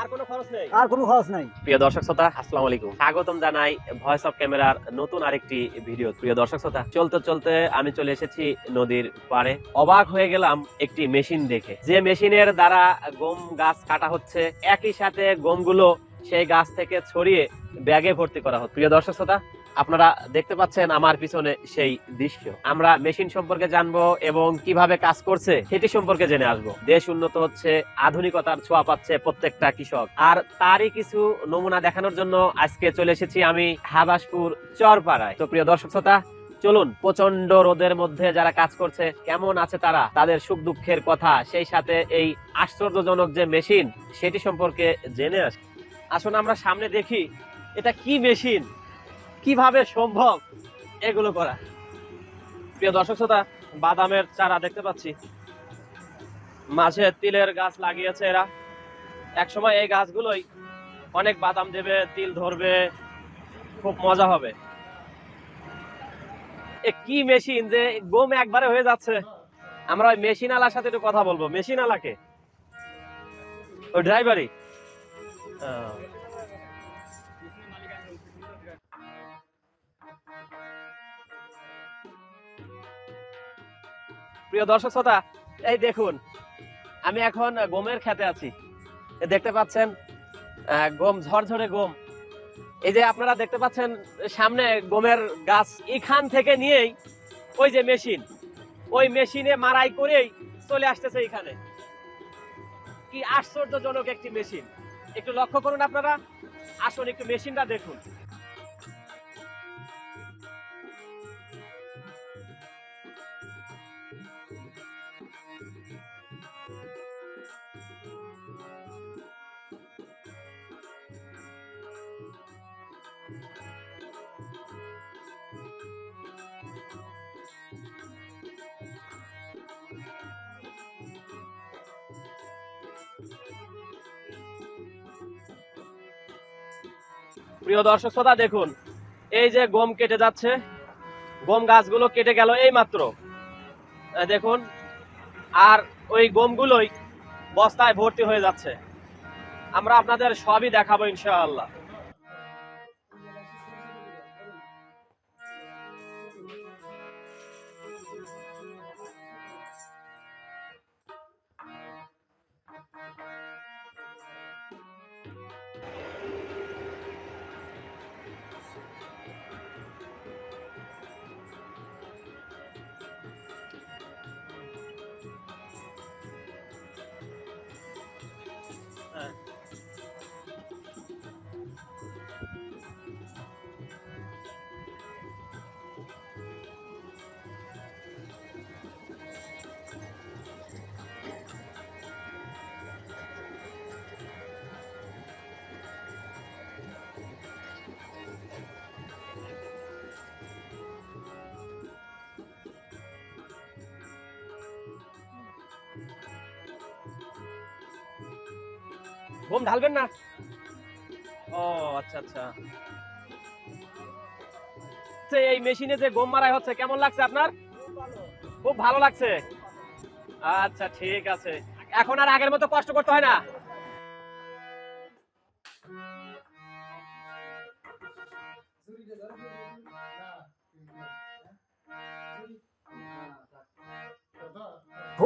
আর কোনো খরচ নেই? আর কোনো খরচ নাই। প্রিয় দর্শক শ্রোতা আসসালামু আলাইকুম। স্বাগতম জানাই ভয়েস অফ ক্যামেরার নতুন আরেকটি ভিডিও। প্রিয় দর্শক শ্রোতা চলতে চলতে আমি চলে এসেছি নদীর পাড়ে। অবাক হয়ে গেলাম একটি মেশিন দেখে। যে মেশিনের দ্বারা গম গাছ কাটা হচ্ছে একই সাথে গমগুলো সেই গাছ থেকে ছড়িয়ে ব্যাগে ভর্তি করা হচ্ছে। প্রিয় দর্শক শ্রোতা আপনারা দেখতে পাচ্ছেন আমার পিছনে সেই দৃশ্য। আমরা মেশিন সম্পর্কে জানব এবং কীভাবে কাজ করছে সেটি সম্পর্কে জেনে আসব। দেশ উন্নত হচ্ছে, আধুনিকতার ছোঁয়া পাচ্ছে প্রত্যেকটা কৃষক। আর তারই কিছু নমুনা দেখানোর জন্য আজকে চলে এসেছি আমি হাবাসপুর চরপাড়ায়। তো প্রিয় দর্শক শ্রোতা, চলুন প্রচণ্ড রোদের মধ্যে যারা কাজ করছে, কেমন আছে তারা? তাদের সুখ দুঃখের কথা, সেই সাথে এই আশ্চর্যজনক যে মেশিন, সেটি সম্পর্কে জেনে আসি আসুন আমরা সামনে দেখি, এটা কি মেশিন? কীভাবে সম্ভব এগুলো করা? প্রিয় দর্শক শ্রোতা, বাদামের চারা দেখতে পাচ্ছি। মাঝে তিলের গাছ লাগিয়েছে এরা। একসময় এই গাছগুলোই অনেক বাদাম দেবে, তিল ধরবে, খুব মজা হবে। কি মেশিন যে গম একবারে হয়ে যাচ্ছে। আমরা ওই মেশিন আলার সাথে একটু কথা বলব। মেশিন আলাকে ওই ড্রাইভারই? প্রিয় দর্শক শ্রোতা, এই দেখুন, আমি এখন গমের খেতে আছি। দেখতে পাচ্ছেন গম, ঝরঝরে গম। এই যে আপনারা দেখতে পাচ্ছেন, সামনে গমের গাছ এখান থেকে নিয়েই ওই যে মেশিন, ওই মেশিনে মারাই করেই চলে আসতেছে এখানে। কি আশ্চর্যজনক একটি মেশিন। একটু লক্ষ্য করুন আপনারা, আসুন একটু মেশিনটা দেখুন। প্রিয় দর্শক শ্রোতা, দেখুন, এই যে গম কেটে যাচ্ছে, গম গাছগুলো কেটে গেল এই মাত্র দেখুন, আর ওই গমগুলোই বস্তায় ভর্তি হয়ে যাচ্ছে। আমরা আপনাদের সবই দেখাবো ইনশাআল্লাহ। গম ঢালবেন না? ও আচ্ছা আচ্ছা। এই মেশিনে যে গম মারাই হচ্ছে, কেমন লাগছে আপনার? খুব ভালো লাগছে। আচ্ছা ঠিক আছে। এখন আর আগের মতো কষ্ট করতে হয় না?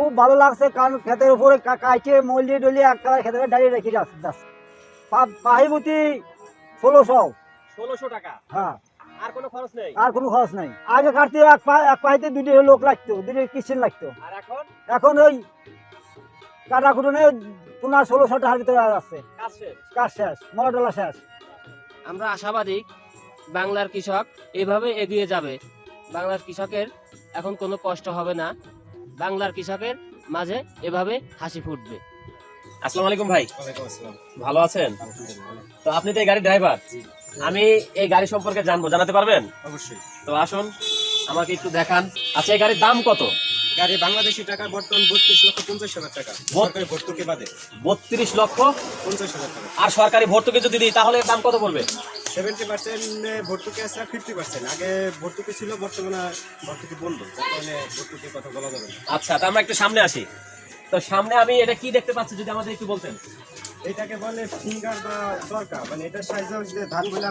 খুব ভালো লাগছে কারণ ক্ষেতের উপরে কা- কাইটে মলিয়ে ডলিয়ে একটা ক্ষেতের দাঁড়িয়ে রেখে যাচ্ছে। পাহিমতি ষোলোশো। ষোলোশো টাকা? হ্যাঁ। আর কোনো খরচ নেই? আর কোনো খরচ নাই। আগে কাটতে এক পা এক পাইতে দুটি লোক লাগতো দুটি কিচেন লাগতো। আর এখন? এখন ওই কাটা কুটনে তোমার ষোলোশো টাকার ভিতরে আসছে কাজ শেষ? কাজ শেষ মরা ডলা শেষ। আমরা আশাবাদী বাংলার কৃষক এভাবে এগিয়ে যাবে। বাংলার কৃষকের এখন কোনো কষ্ট হবে না। বাংলার কৃষকের মাঝে এভাবে হাসি ফুটবে। আসসালামু আলাইকুম ভাই। ভালো আছেন? তো আপনি তো এই গাড়ির ড্রাইভার আমি এই গাড়ি সম্পর্কে জানব জানাতে পারবেন? অবশ্যই। তো আসুন আমাকে একটু দেখান। আচ্ছা এই গাড়ির দাম কত? গাড়ি বাংলাদেশি টাকা বর্তমান বত্রিশ লক্ষ পঞ্চাশ হাজার টাকা। সরকারি ভর্তুকি বাদে। বত্রিশ লক্ষ পঞ্চাশ হাজার টাকা। আর সরকারি ভর্তুকি যদি দিই তাহলে দাম কত পড়বে? সেভেন্টি পার্সেন্ট ভর্তুকি আছে ফিফটি পার্সেন্ট আগে ভর্তুকি ছিল বর্তমানে ভর্তুকি বন্ধ। কারণে ভর্তুকির কথা বলা যাবে না। আচ্ছা তা আমরা একটু সামনে আসি। তো সামনে আমি এটা কি দেখতে পাচ্ছি যদি আমাদের একটু বলতেন? এটাকে বলে ফিঙ্গার বা চরকা। মানে এটার সাইজে যে ধানগুলা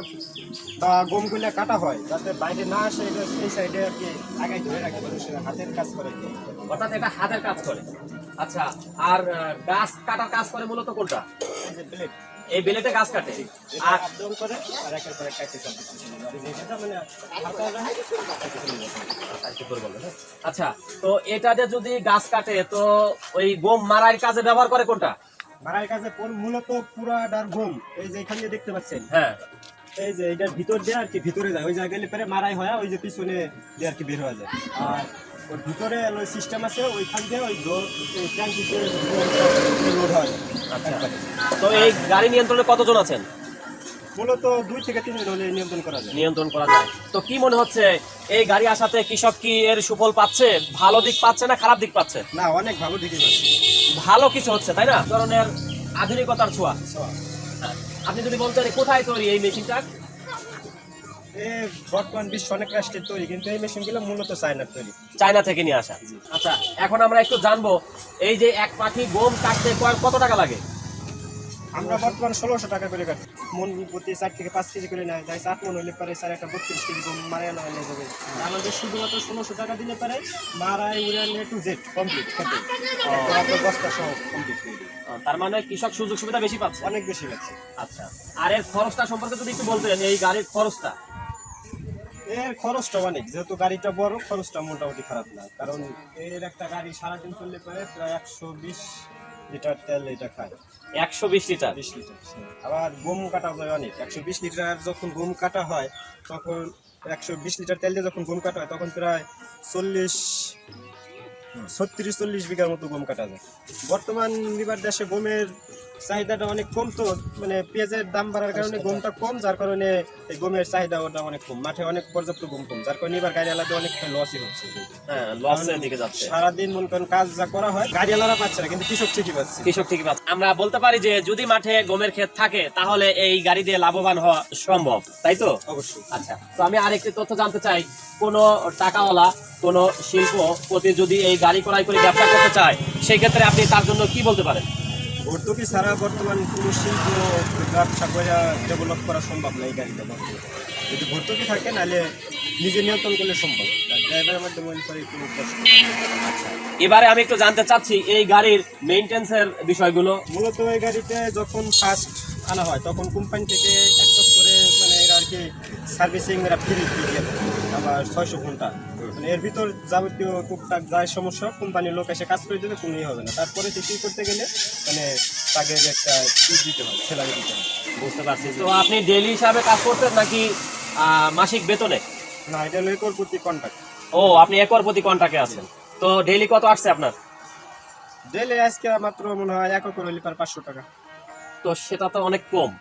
বা গমগুলা কাটা হয় যাতে বাইরে না আসে এটা এই সাইডে আর কি আগাই ধরে রাখে মানুষের হাতের কাজ করে। অর্থাৎ এটা হাতের কাজ করে। আচ্ছা আর গাছ কাটার কাজ করে মূলত কোনটা? এই যে ব্লেড এই বেলেটে গাছ কাটে। এটা আর আপ করে আর একের পর এক কাটতে চলতে থাকে। আর যেটা মানে চলে? আচ্ছা তো এটাতে যদি গাছ কাটে তো ওই গম মারার কাজে ব্যবহার করে কোনটা? মারার কাজে মূলত পুরাটার গম এই যে এখানে দেখতে পাচ্ছেন? হ্যাঁ। এই যে এটার ভিতর দিয়ে আর কি ভিতরে যায়। ওই জায়গায় পরে মারাই হয় ওই যে পিছনে দিয়ে আর কি বের হয়ে যায়। আর ওর ভিতরে ওই সিস্টেম আছে ওইখান দিয়ে ওই ট্যাঙ্কিতে লোড হয়। তো এই গাড়ি নিয়ন্ত্রণে কতজন আছেন? মূলত দুই থেকে তিন দিন হলে নিয়ন্ত্রণ করা যায়। নিয়ন্ত্রণ করা যায়। তো কি মনে হচ্ছে এই গাড়ি আসাতে কৃষক কি এর সুফল পাচ্ছে? ভালো দিক পাচ্ছে না খারাপ দিক পাচ্ছে? না অনেক ভালো দিকে পাচ্ছে। ভালো কিছু হচ্ছে তাই না? ধরনের আধুনিকতার ছোঁয়া। হ্যাঁ। আপনি যদি বলতেন কোথায় তৈরি এই মেশিনটা বর্তমান বিশ্ব অনেক রাষ্ট্রের তৈরি কিন্তু এই মেশিনগুলো মূলত চায়নার তৈরি। চায়না থেকে নিয়ে আসা। আচ্ছা এখন আমরা একটু জানব এই যে এক পাখি গম কাটতে কত টাকা লাগে? আমরা বর্তমান ষোলোশো টাকা করে কাটি। মন প্রতি চার থেকে পাঁচ কেজি করে নেয় যাই আট মন হলে পারে একটা বত্রিশ কেজি গম আনা যাবে। আমাদের শুধুমাত্র ষোলোশো টাকা দিলে পারে মারাই উড়ান টু জেড কমপ্লিট খেতে বস্তা সহ কমপ্লিট তার মানে কৃষক সুযোগ সুবিধা বেশি পাচ্ছে? অনেক বেশি লাগছে আচ্ছা আর এর খরচটা সম্পর্কে যদি একটু বলতেন এই গাড়ির খরচটা। এর খরচটা অনেক যেহেতু গাড়িটা বড় খরচটা মোটামুটি খারাপ না। কারণ এর একটা গাড়ি সারাদিন চললে পরে প্রায় একশো বিশ লিটার তেল এটা খায়। একশো বিশ লিটার? বিশ লিটার আবার গম কাটা যায় অনেক। একশো বিশ লিটার যখন গম কাটা হয় তখন একশো বিশ লিটার তেল দিয়ে যখন গম কাটা হয় তখন প্রায় চল্লিশ ছত্রিশ চল্লিশ বিঘার মতো গম কাটা যায়। বর্তমান এবার দেশে গমের চাহিদাটা অনেক কম তো মানে পেঁয়াজের দাম বাড়ার কারণে গমটা কম যার কারণে এই গমের চাহিদা ওটা অনেক কম। মাঠে অনেক পর্যাপ্ত গম কম যার কারণে এবার গাড়ি আলাদা অনেক লসই হচ্ছে। হ্যাঁ লসের দিকে যাচ্ছে। সারাদিন মনে করেন কাজ যা করা হয় গাড়ি আলাদা পাচ্ছে না কিন্তু কৃষক ঠিকই পাচ্ছে। কৃষক ঠিকই পাচ্ছে। আমরা বলতে পারি যে যদি মাঠে গমের ক্ষেত থাকে তাহলে এই গাড়ি দিয়ে লাভবান হওয়া সম্ভব তাই তো? অবশ্যই। আচ্ছা তো আমি আরেকটি তথ্য জানতে চাই। কোন টাকাওয়ালা কোন শিল্প প্রতি যদি এই গাড়ি ক্রয় করে ব্যবসা করতে চায় সেই ক্ষেত্রে আপনি তার জন্য কি বলতে পারেন? ভর্তুকি ছাড়া বর্তমান কোনো শিল্প ব্যবসা করে ডেভেলপ করা সম্ভব না এই গাড়িটা বর্তমানে। যদি ভর্তুকি থাকে নাহলে নিজে নিয়ন্ত্রণ করলে সম্ভব। ড্রাইভারের মাধ্যমে কোনো কষ্ট এবারে আমি একটু জানতে চাচ্ছি এই গাড়ির মেইনটেন্সের বিষয়গুলো। মূলত এই গাড়িতে যখন ফার্স্ট আনা হয় তখন কোম্পানি থেকে এক করে মানে এরা আর কি সার্ভিসিং এরা ফ্রি দিয়ে। আবার ছয়শো ঘণ্টা। মানে এর ভিতর যাবতীয় টুকটাক যাই সমস্যা কোম্পানির লোক এসে কাজ করে দেবে কোনোই হবে না। তারপরে সে কী করতে গেলে মানে তাকে একটা ই দিতে হবে স্যালারি দিতে হবে বুঝতে পারছি। তো আপনি ডেলি হিসাবে কাজ করছেন নাকি মাসিক বেতনে? না এটা হলো একর প্রতি কন্ট্রাক্ট ও আপনি একর প্রতি কন্ট্রাক্টে আছেন। তো ডেইলি কত আসছে আপনার? ডেলে আজকে মাত্র মনে হয় এক করে হলে পাঁচশো টাকা। তো সেটা তো অনেক কম।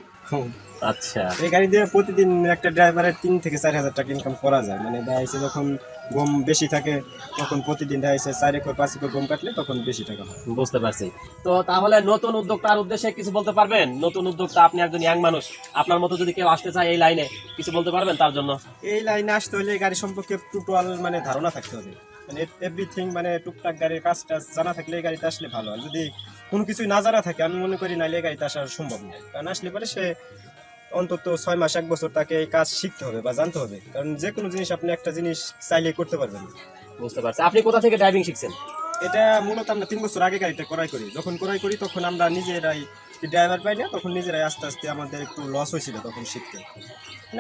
আচ্ছা। এই গাড়ি দিয়ে প্রতিদিন একটা ড্রাইভারের তিন থেকে চার হাজার টাকা ইনকাম করা যায়। মানে দেখা যাচ্ছে যখন গম বেশি থাকে তখন প্রতিদিন দেখা যাচ্ছে চার একর পাঁচ একর গম কাটলে তখন বেশি টাকা হয়। বুঝতে পারছি। তো তাহলে নতুন উদ্যোক্তার উদ্দেশ্যে কিছু বলতে পারবেন? নতুন উদ্যোক্তা আপনি একজন ইয়াং মানুষ। আপনার মতো যদি কেউ আসতে চায় এই লাইনে কিছু বলতে পারবেন তার জন্য? এই লাইনে আসতে হলে এই গাড়ি সম্পর্কে টোটাল মানে ধারণা থাকতে হবে। মানে এভরিথিং মানে টুকটাক গাড়ির কাজ টাজ জানা থাকলে এই গাড়িতে আসলে ভালো আর যদি কোনো কিছুই না জানা থাকে আমি মনে করি এই গাড়িতে আসা সম্ভব নয় কারণ আসলে পরে সে অন্তত ছয় মাস এক বছর তাকে এই কাজ শিখতে হবে বা জানতে হবে। কারণ যে কোনো জিনিস আপনি একটা জিনিস চাইলে করতে পারবেন বুঝতে পারছি। আপনি কোথা থেকে ড্রাইভিং শিখছেন? এটা মূলত আমরা তিন বছর আগে গাড়িটা ক্রয় করি। যখন ক্রয় করি তখন আমরা নিজেরাই ড্রাইভার পাই না তখন নিজেরাই আস্তে আস্তে আমাদের একটু লস হয়েছিল তখন শিখতে।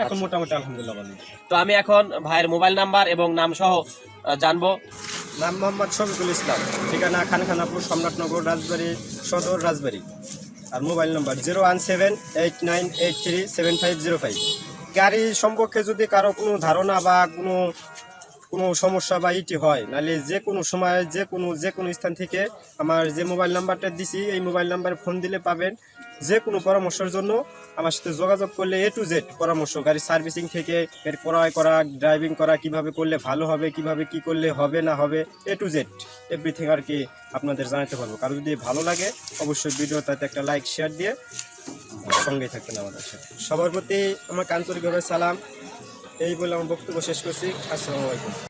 এখন মোটামুটি আলহামদুলিল্লাহ ভালো। তো আমি এখন ভাইয়ের মোবাইল নাম্বার এবং নাম সহ জানব। নাম মোহাম্মদ শফিকুল ইসলাম। ঠিকানা খানখানাপুর সম্রাটনগর, রাজবাড়ি, সদর, রাজবাড়ি। আর mobile number zero one seven eight nine eight three seven five zero five. গাড়ি সম্পর্কে যদি কারও কোনো ধারণা বা কোনো কোনো সমস্যা বা ইটি হয়, নাহলে যে কোনো সময়, যে কোনো যে কোনো স্থান থেকে আমার যে মোবাইল নাম্বারটা দিছি, এই মোবাইল নাম্বারে ফোন দিলে পাবেন। যে কোনো পরামর্শের জন্য আমার সাথে যোগাযোগ করলে এ টু জেড পরামর্শ গাড়ি সার্ভিসিং থেকে এর ক্রয় করা, ড্রাইভিং করা, কীভাবে করলে ভালো হবে, কীভাবে কি করলে হবে না হবে এ টু জেড এভরিথিং আর কি আপনাদের জানাতে পারব। কারও যদি ভালো লাগে, অবশ্যই ভিডিও তাতে একটা লাইক শেয়ার দিয়ে সঙ্গেই থাকবেন আমাদের সাথে। সবার প্রতি আমার আন্তরিকভাবে সালাম। এই বলে আমার বক্তব্য শেষ করছি। আসসালামু আলাইকুম।